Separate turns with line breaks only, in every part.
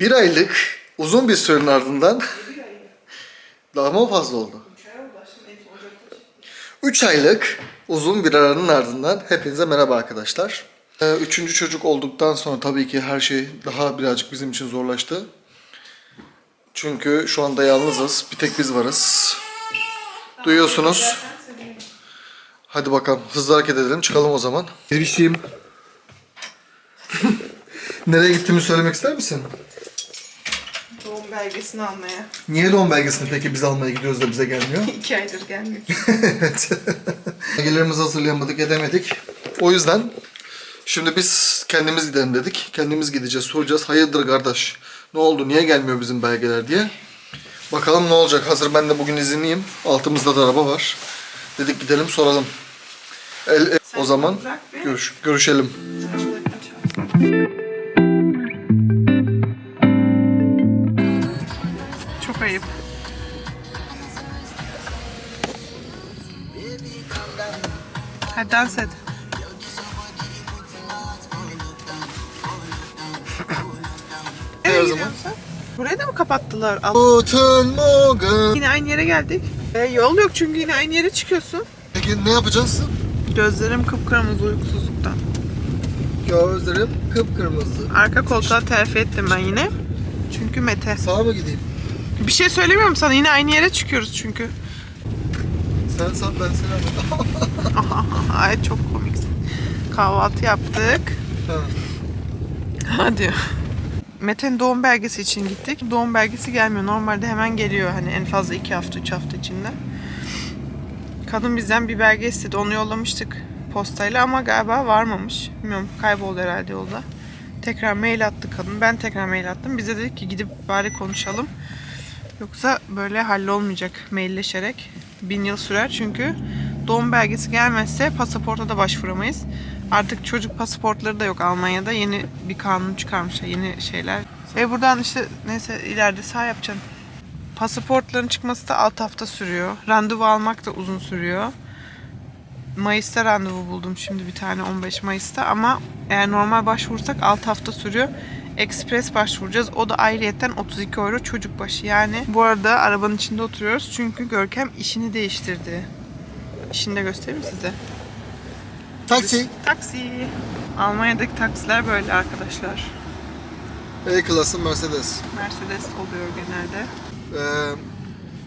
Bir aylık uzun bir sürenin ardından daha mı fazla oldu? 3 aylık uzun bir aranın ardından hepinize merhaba arkadaşlar. Ee, Üçüncü çocuk olduktan sonra tabii ki her şey daha birazcık bizim için zorlaştı. Çünkü şu anda yalnızız. Bir tek biz varız. Duyuyorsunuz. Hadi bakalım hızlı hareket edelim. Çıkalım o zaman. Erişeyim. Nereye gittiğimi söylemek ister misin?
Belgesini almaya.
Niye doğum belgesini peki biz almaya gidiyoruz da bize gelmiyor?
İki aydır gelmiyor.
evet. Belgelerimizi hazırlayamadık, edemedik. O yüzden şimdi biz kendimiz gidelim dedik. Kendimiz gideceğiz, soracağız. Hayırdır kardeş? Ne oldu? Niye gelmiyor bizim belgeler diye. Bakalım ne olacak. Hazır ben de bugün izinliyim. Altımızda da araba var. Dedik gidelim soralım. El, el- o zaman görüş, görüşelim.
Çok ayıp. Hadi dans et. Nereye
zaman.
gidiyorsun? Burayı da mı kapattılar? Al.
Guten Morgen.
Yine aynı yere geldik. E, yol yok çünkü yine aynı yere çıkıyorsun.
Peki ne yapacağız?
Gözlerim kıpkırmızı uykusuzluktan.
Gözlerim kıpkırmızı.
Arka koltuğa terfi ettim ben yine. Çünkü Mete.
Sağa mı gideyim?
Bir şey söylemiyorum sana yine aynı yere çıkıyoruz çünkü.
Sen sağ ben seni
Ay çok komiksin. Kahvaltı yaptık.
Ha.
Hadi. Mete'nin doğum belgesi için gittik. Doğum belgesi gelmiyor. Normalde hemen geliyor. Hani en fazla iki hafta, üç hafta içinde. Kadın bizden bir belge istedi. Onu yollamıştık postayla ama galiba varmamış. Bilmiyorum kayboldu herhalde yolda. Tekrar mail attı kadın. Ben tekrar mail attım. Bize dedik ki gidip bari konuşalım. Yoksa böyle hallolmayacak mailleşerek. Bin yıl sürer çünkü doğum belgesi gelmezse pasaporta da başvuramayız. Artık çocuk pasaportları da yok Almanya'da. Yeni bir kanun çıkarmışlar. Yeni şeyler. Ve buradan işte neyse ileride sağ yapacaksın. Pasaportların çıkması da 6 hafta sürüyor. Randevu almak da uzun sürüyor. Mayıs'ta randevu buldum şimdi bir tane 15 Mayıs'ta ama eğer normal başvursak 6 hafta sürüyor. Express başvuracağız. O da ayrıyetten 32 euro çocuk başı. Yani bu arada arabanın içinde oturuyoruz çünkü Görkem işini değiştirdi. İşini de göstereyim size.
Taksi.
Taksi. Almanya'daki taksiler böyle arkadaşlar.
E klası Mercedes.
Mercedes oluyor genelde.
Ee,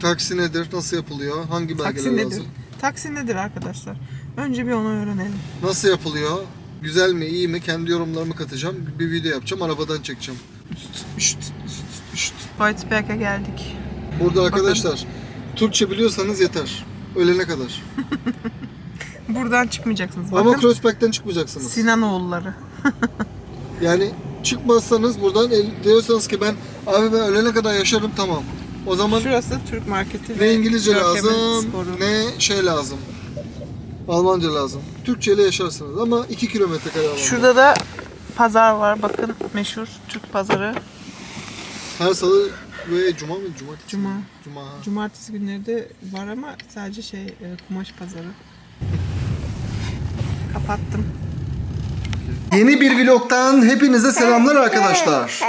taksi nedir? Nasıl yapılıyor? Hangi belgeler
Taksi nedir?
lazım?
Taksi nedir arkadaşlar? Önce bir onu öğrenelim.
Nasıl yapılıyor? Güzel mi, iyi mi? Kendi yorumlarımı katacağım. Bir video yapacağım, arabadan çekeceğim.
Whitesberg'e geldik.
Burada arkadaşlar, Türkçe biliyorsanız yeter. Ölene kadar.
Buradan çıkmayacaksınız.
Ama
Bakın
Kreuzberg'den çıkmayacaksınız.
Sinanoğulları.
Yani çıkmazsanız buradan diyorsanız ki ben abi ben ölene kadar yaşarım tamam. O zaman
Şurası Türk marketi.
ne İngilizce lazım,
sporu.
ne şey lazım. Almanca lazım. Türkçe ile yaşarsınız ama 2 kilometre kare alan.
Şurada da pazar var. Bakın meşhur Türk pazarı.
Her salı ve cuma mı? Cumartesi.
Cuma.
mi? Cuma. ha.
Cumartesi günleri de var ama sadece şey e, kumaş pazarı. Kapattım.
Yeni bir vlogtan hepinize selamlar arkadaşlar.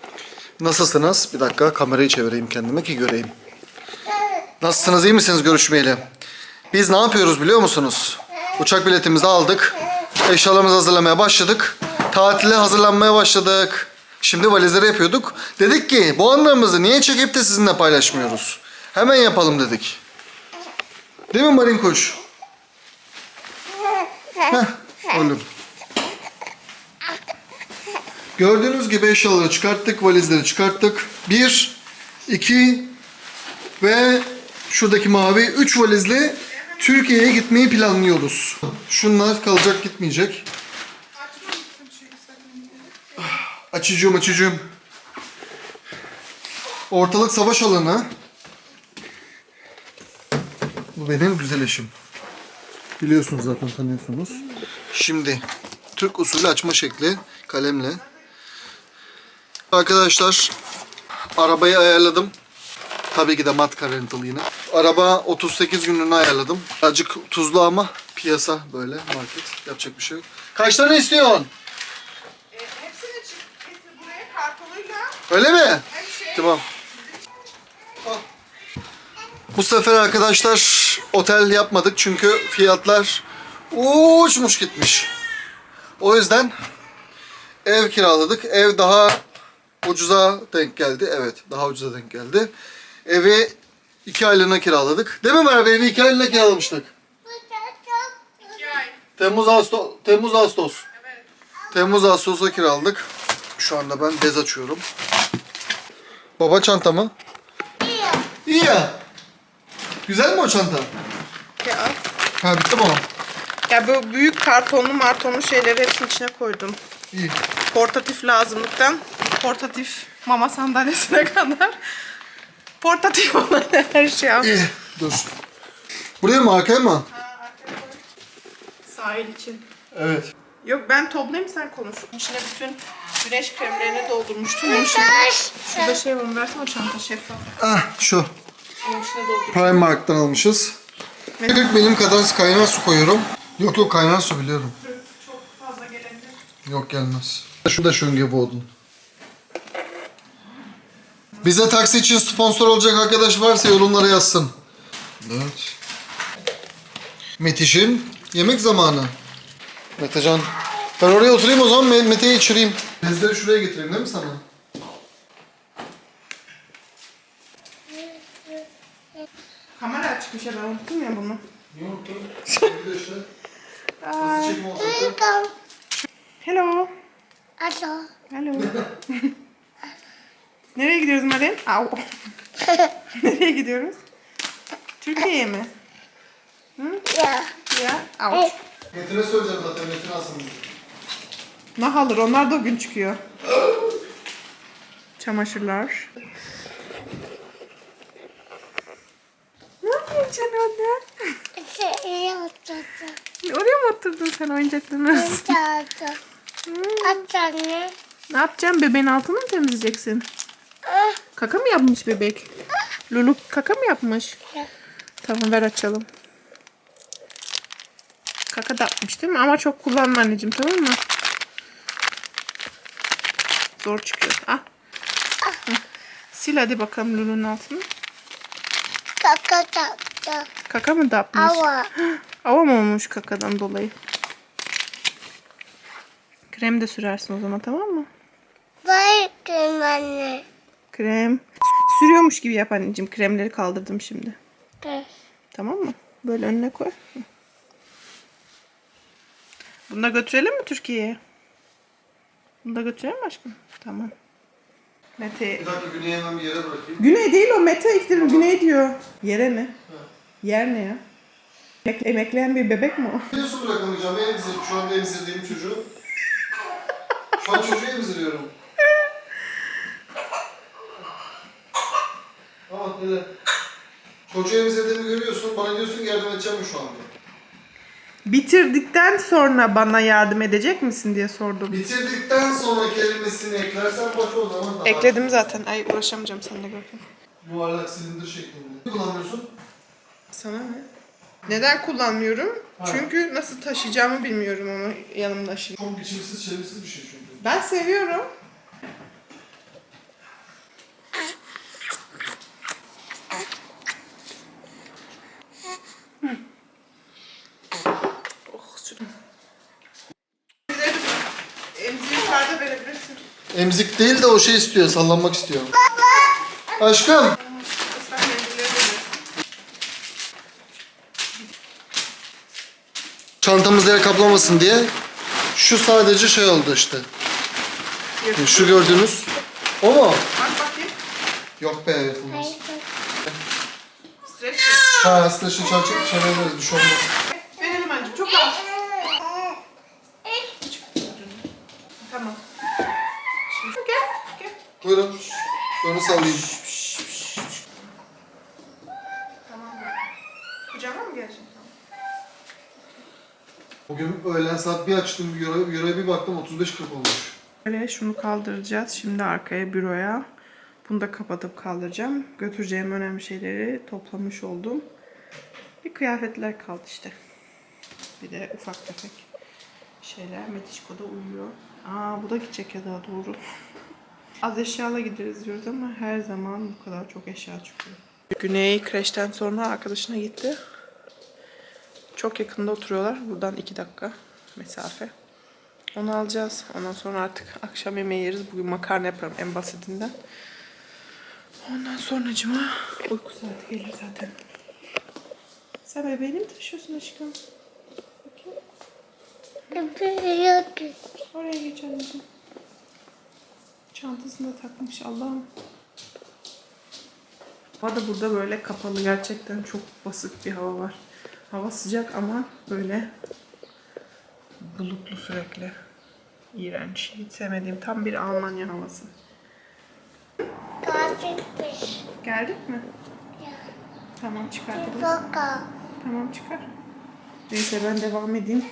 Nasılsınız? Bir dakika kamerayı çevireyim kendime ki göreyim. Nasılsınız? iyi misiniz görüşmeyeli? Biz ne yapıyoruz biliyor musunuz? Uçak biletimizi aldık. Eşyalarımızı hazırlamaya başladık. Tatile hazırlanmaya başladık. Şimdi valizleri yapıyorduk. Dedik ki bu anlarımızı niye çekip de sizinle paylaşmıyoruz? Hemen yapalım dedik. Değil mi Marin Kuş? Heh, oğlum. Gördüğünüz gibi eşyaları çıkarttık, valizleri çıkarttık. Bir, iki ve şuradaki mavi üç valizle Türkiye'ye gitmeyi planlıyoruz. Şunlar kalacak gitmeyecek. Açıcığım açıcığım. Ortalık savaş alanı. Bu benim güzel eşim. Biliyorsunuz zaten tanıyorsunuz. Şimdi Türk usulü açma şekli kalemle. Arkadaşlar arabayı ayarladım. Tabii ki de mat rental yine. Araba 38 günlüğüne ayarladım. Azıcık tuzlu ama piyasa böyle market. Yapacak bir şey yok. Kaç tane istiyorsun?
hepsini çık getir buraya kartoluyla
Öyle mi? Tamam. Al. Bu sefer arkadaşlar otel yapmadık çünkü fiyatlar uçmuş gitmiş. O yüzden ev kiraladık. Ev daha ucuza denk geldi. Evet daha ucuza denk geldi. Evi iki aylığına kiraladık. Değil mi Merve? Evi iki aylığına kiralamıştık. Temmuz Ağustos. Temmuz Ağustos. Temmuz Ağustos'a kiraladık. Şu anda ben bez açıyorum. Baba çanta mı? İyi ya. Güzel mi o çanta?
Ya,
Ha bitti mi o?
ya bu büyük kartonlu martonlu şeyleri hepsinin içine koydum.
İyi.
Portatif lazımlıktan portatif mama sandalyesine kadar portatif olan her şey aldım.
İyi. Dur. Buraya mı arkaya mı?
Sahil için.
Evet.
Yok ben toplayayım sen konuş. İçine bütün güneş kremlerini doldurmuştum. Onun içine, şurada şey var versene o çanta şeffaf.
Ah şu.
Onun içine doldur.
Primark'tan almışız. 40 milim kadar kaynar su koyuyorum. Yok yok kaynar su biliyorum.
Çok fazla gelebilir.
Yok gelmez. Şu da şönge boğdun. Bize taksi için sponsor olacak arkadaş varsa yorumlara yazsın. Evet. Metiş'in yemek zamanı. Metecan. Ben oraya oturayım o zaman Me- Mete'yi içireyim. Bezleri şuraya getireyim değil mi sana?
Kamera açmış ya ben unuttum ya bunu.
Yok yok. işte. Hızlı çekim olacak.
Hello. Hello. Nereye gidiyoruz Meryem? Au. Nereye gidiyoruz? Türkiye'ye mi? Ya. Au.
Metin'e söyleyeceğim zaten Metin alsın.
Ne alır onlar da o gün çıkıyor. Çamaşırlar. Ne yapıyorsun sen orada? Oraya mı oturdun sen oyuncaklarını? ne yapacaksın? Bebeğin altını mı temizleyeceksin? Kaka mı yapmış bebek? Lulu kaka mı yapmış? Tamam ver açalım. Kaka da yapmış değil mi? Ama çok kullanma anneciğim tamam mı? Zor çıkıyor. Ah. Hı. Sil hadi bakalım Lulu'nun altını. Kaka mı da yapmış? Ava mı olmuş kakadan dolayı? Krem de sürersin o zaman tamam mı? Krem. Sürüyormuş gibi yap anneciğim. Kremleri kaldırdım şimdi. Tamam mı? Böyle önüne koy. Bunu da götürelim mi Türkiye'ye? Bunu da götürelim mi aşkım? Tamam. Mete.
Bir dakika Güney'i hemen bir yere bırakayım.
Güney değil o Mete iktirim Güney diyor. Yere mi? Yer ne ya? Emek- emekleyen bir bebek mi o?
Biliyorsun bırakamayacağım. Ben emzir, şu anda emzirdiğim çocuğu. Şu an çocuğu emziriyorum. Ama dede. Çocuğu emzirdiğimi görüyorsun. Bana diyorsun ki yardım edeceğim mi şu anda?
Bitirdikten sonra bana yardım edecek misin diye sordum.
Bitirdikten sonra kelimesini eklersen bak o zaman daha...
Ekledim zaten. Ay uğraşamayacağım seninle Görkem.
Yuvarlak silindir şeklinde. Ne kullanıyorsun?
Sana ne? Neden kullanmıyorum? Çünkü nasıl taşıyacağımı bilmiyorum onu yanımda şimdi.
Çok biçimsiz, çevresiz bir şey çünkü.
Ben seviyorum.
Değil de o şey istiyor, sallanmak istiyor. Aşkım. Çantamız yer kaplamasın diye şu sadece şey oldu işte. Şu gördüğünüz. O mu?
Bak bakayım.
Yok be yapılmaz.
Streç
Ha streçle çarçı çeviririz bir şey olmaz. Sallayayım.
Tamam. Kucağıma mı geleceksin?
Bugün öğlen saat bir açtım göre, göre bir baktım 35-40 olmuş.
Böyle şunu kaldıracağız. Şimdi arkaya büroya. Bunu da kapatıp kaldıracağım. Götüreceğim önemli şeyleri toplamış oldum. Bir kıyafetler kaldı işte. Bir de ufak tefek şeyler. Metişko da uyuyor. Aa bu da gidecek ya daha doğru. Az eşyalı gideriz diyoruz ama her zaman bu kadar çok eşya çıkıyor. Güney kreşten sonra arkadaşına gitti. Çok yakında oturuyorlar. Buradan iki dakika mesafe. Onu alacağız. Ondan sonra artık akşam yemeği yeriz. Bugün makarna yaparım en basitinden. Ondan sonracıma uyku saati gelir zaten. Sen bebeğini mi taşıyorsun aşkım? Bakayım. Oraya geç anneciğim. Çantasını da takmış Allah'ım. Hava da burada böyle kapalı gerçekten çok basık bir hava var. Hava sıcak ama böyle bulutlu sürekli. İğrenç. Hiç sevmediğim tam bir Almanya havası. Geldik mi? Tamam çıkartalım.
Baka.
Tamam çıkar. Neyse ben devam edeyim.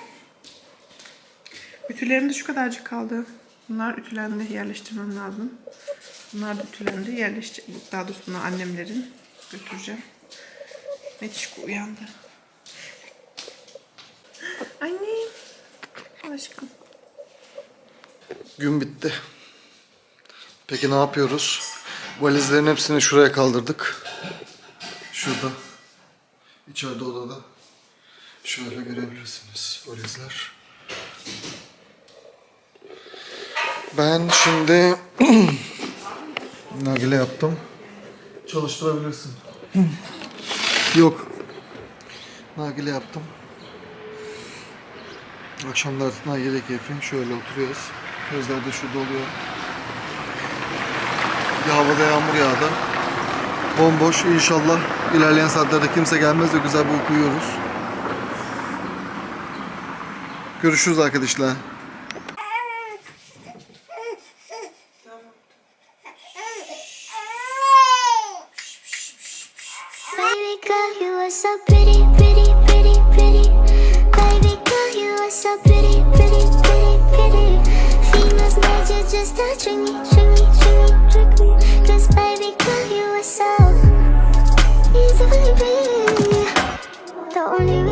Ütülerim de şu kadarcık kaldı. Bunlar ütülendi, yerleştirmem lazım. Bunlar da ütülendi, yerleştir... Daha doğrusu bunlar annemlerin. Götüreceğim. Metişko uyandı. Annem. Aşkım.
Gün bitti. Peki ne yapıyoruz? Valizlerin hepsini şuraya kaldırdık. Şurada. İçeride odada. Şöyle görebilirsiniz valizler. Ben şimdi nargile yaptım. Çalıştırabilirsin. Yok. Nargile yaptım. Akşamlar nargile keyfi. Şöyle oturuyoruz. Gözler de şurada oluyor. Bir havada yağmur yağdı. Bomboş. İnşallah ilerleyen saatlerde kimse gelmez ve güzel bir uyku uyuyoruz. Görüşürüz arkadaşlar.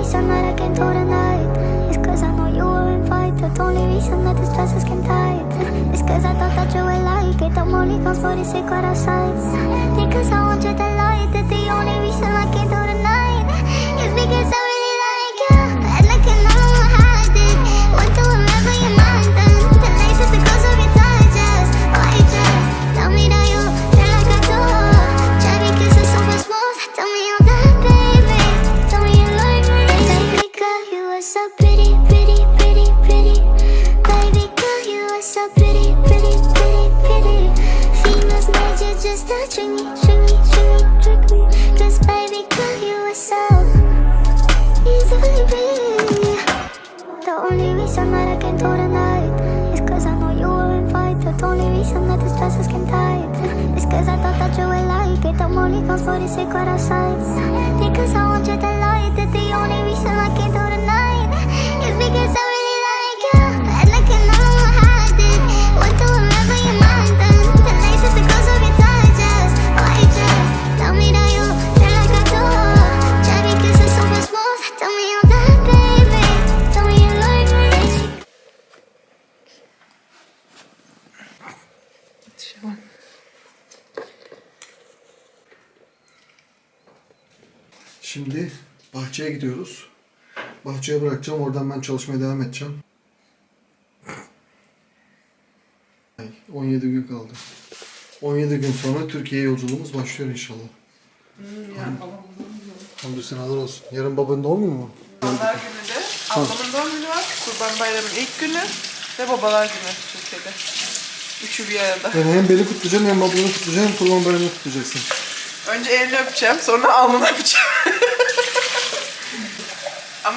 Reason that I can't do tonight is cause I know you were invited. The only reason that this dress is skin tight is cause I thought that you would like it. I'm only gone for the secret outside. Because I want you to like That The only reason I can't do tonight is because I for secret outside. Because I want you to like that The only reason I can
bahçeye gidiyoruz. Bahçeye bırakacağım. Oradan ben çalışmaya devam edeceğim. Ay, 17 gün kaldı. 17 gün sonra Türkiye yolculuğumuz başlıyor inşallah. Hamdü senalar olsun. Yarın babanın doğum günü mü?
Babalar günü de ablamın doğum günü var. Kurban Bayramı'nın ilk günü ve babalar günü Türkiye'de. Üçü bir arada.
Yani hem beni kutlayacaksın hem babanı kutlayacaksın hem kurban bayramını kutlayacaksın.
Önce elini öpeceğim, sonra alnını öpeceğim.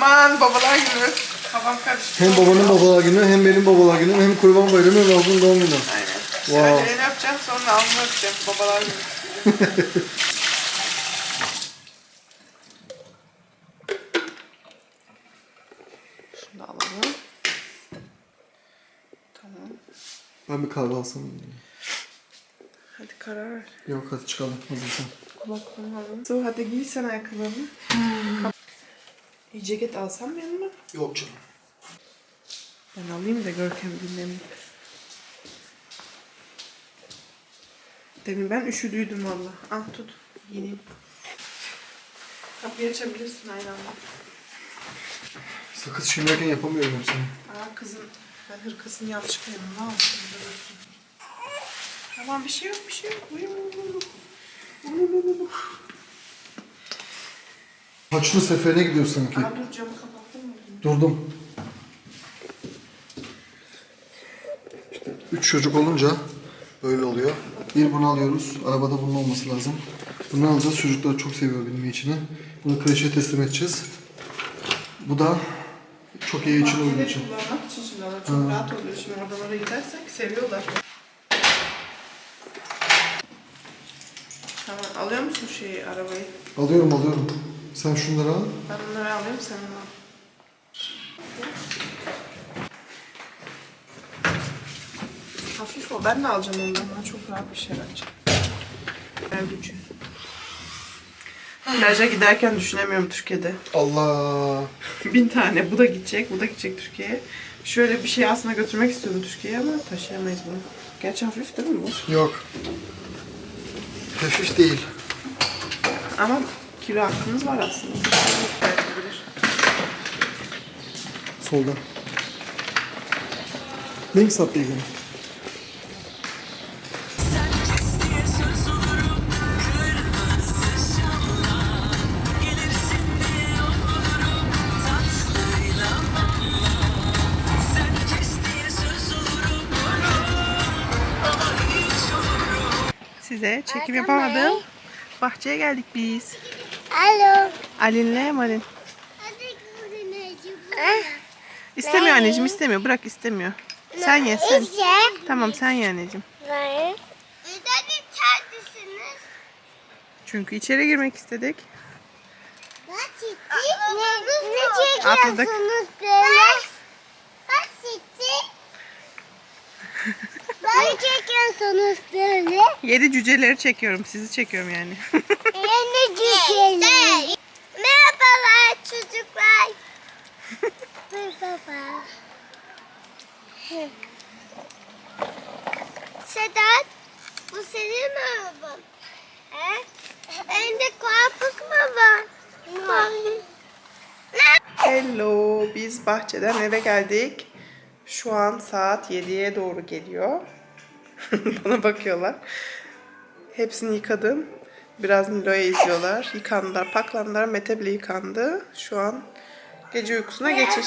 Aman babalar günü. Kafam karıştı.
Hem babanın babalar günü hem benim babalar günüm hem kurban bayramı hem babanın doğum günü.
Aynen.
Wow.
Önce elini öpeceğim, sonra alnını öpeceğim. Babalar günü. Şunu da alalım. Tamam.
Ben bir kahve alsam mı?
Hadi karar ver.
Yok hadi çıkalım hazırsan.
Kulaklığımı alalım. So, hadi giy sen ayakkabılarını. Bir ceket alsam yanıma?
Yok canım.
Ben alayım da Görkem dinlemeyeyim. Demin ben üşüdüydüm valla. Al tut. Giyineyim. Kapıyı açabilirsin aynı anda.
Sakız çiğnerken yapamıyorum hepsini.
Aa kızın ben hırkasını yanlışlıkla yedim. Ne yaptın? Tamam bir şey yok bir şey yok. Uyu, uyu, uyu.
Haçlı seferine gidiyor sanki.
Aa dur camı kapattın mı?
Durdum. İşte üç çocuk olunca böyle oluyor. Bir bunu alıyoruz. Arabada bunun olması lazım. Bunu alacağız. Çocuklar çok seviyor bilme içini. Bunu kreşe teslim edeceğiz. Bu da çok iyi için
Bahçede
için.
kullanmak için şimdi çok rahat oluyor. Şimdi oralara gidersek seviyorlar. Tamam alıyor musun şeyi arabayı?
Alıyorum alıyorum. Sen şunları al.
Ben bunları alayım sen onu al. Hafif o. Ben de alacağım ondan. Çok rahat bir şey bence. Ben gücü. Plaja giderken düşünemiyorum Türkiye'de.
Allah.
Bin tane. Bu da gidecek, bu da gidecek Türkiye'ye. Şöyle bir şey aslında götürmek istiyordum Türkiye'ye ama taşıyamayız bunu. Gerçi hafif değil mi bu?
Yok. Hafif değil.
Ama kilo hakkımız var aslında. Belki bilir.
Solda. Links abbiegen.
Size çekim yapamadım. Bahçeye geldik biz.
Alo.
Alin'le Malin.
Gidelim.
İstemiyor anneciğim istemiyor. Bırak istemiyor. Sen ye sen. Tamam sen ye anneciğim.
Hayır. Neden içeridesiniz?
Çünkü içeri girmek istedik.
Ne, ne
Atladık.
çekiyorsunuz böyle? Çekti? Ne çekiyorsunuz böyle?
Yedi cüceleri çekiyorum. Sizi çekiyorum yani.
Cüceler. Merhabalar çocuklar. Merhaba. Sedat, bu senin araban. He? Elinde karpuz mu var? Var.
Hello. Biz bahçeden eve geldik. Şu an saat 7'ye doğru geliyor. Bana bakıyorlar. Hepsini yıkadım. Biraz Nilo'ya izliyorlar. Yıkandılar, paklandılar. Mete bile yıkandı. Şu an gece uykusuna geçiş.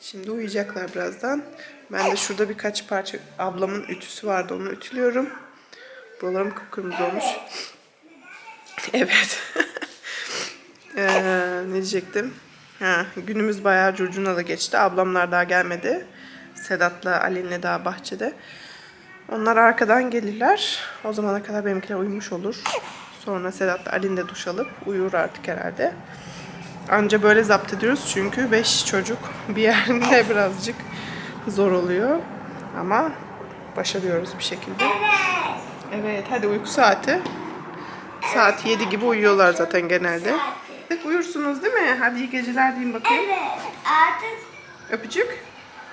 Şimdi uyuyacaklar birazdan. Ben de şurada birkaç parça ablamın ütüsü vardı. Onu ütülüyorum. Buralarım kıpkırmızı olmuş. Evet. Ee, ne diyecektim? Ha, günümüz bayağı curcunalı geçti. Ablamlar daha gelmedi. Sedat'la Ali'nle daha bahçede. Onlar arkadan gelirler. O zamana kadar benimkiler uyumuş olur. Sonra Sedat'la Ali'nin de duş alıp uyur artık herhalde. Anca böyle zapt ediyoruz çünkü 5 çocuk bir yerinde birazcık zor oluyor. Ama başarıyoruz bir şekilde. Evet hadi uyku saati. Saat 7 gibi uyuyorlar zaten genelde. Uyursunuz değil mi? Hadi iyi geceler diyeyim bakayım.
Evet, artık
Öpücük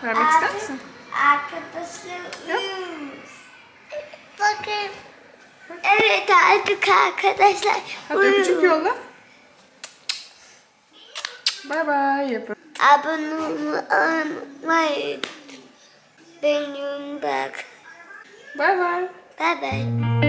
vermek ister misin?
arkadaşlarımız. Bakın. Evet artık arkadaşlar.
Hadi öpücük yolla. Bye bye yapın.
Abone olmayı benim bak.
Bye bye.
Bye bye.